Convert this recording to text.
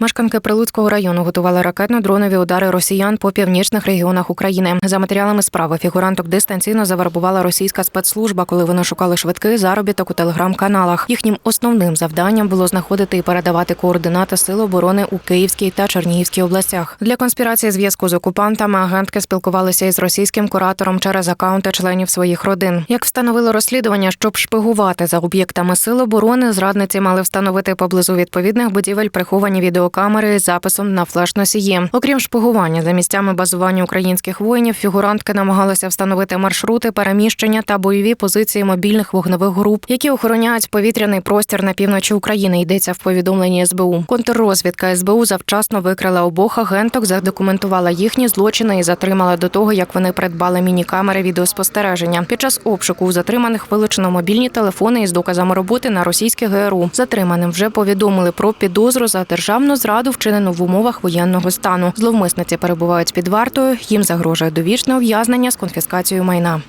Мешканки Прилуцького району готували ракетно-дронові удари росіян по північних регіонах України. За матеріалами справи фігуранток дистанційно завербувала російська спецслужба, коли вони шукали швидкий заробіток у телеграм-каналах. Їхнім основним завданням було знаходити і передавати координати сил оборони у Київській та Чернігівській областях. Для конспірації зв'язку з окупантами агентки спілкувалися із російським куратором через акаунти членів своїх родин. Як встановило розслідування, щоб шпигувати за об'єктами сил оборони, зрадниці мали встановити поблизу відповідних будівель приховані відеокамери з записом на флеш-носії. Окрім шпигування за місцями базування українських воїнів, фігурантки намагалися встановити маршрути переміщення та бойові позиції мобільних вогневих груп, які охороняють повітряний простір на півночі України. Йдеться в повідомленні СБУ. Контррозвідка СБУ завчасно викрила обох агенток, задокументувала їхні злочини і затримала до того, як вони придбали міні-камери відеоспостереження. Під час обшуку у затриманих вилучено мобільні телефони із доказами роботи на російське ГРУ. Затриманим вже повідомили про підозру за державну зраду, вчинену в умовах воєнного стану. Зловмисниці перебувають під вартою. Їм загрожує довічне ув'язнення з конфіскацією майна.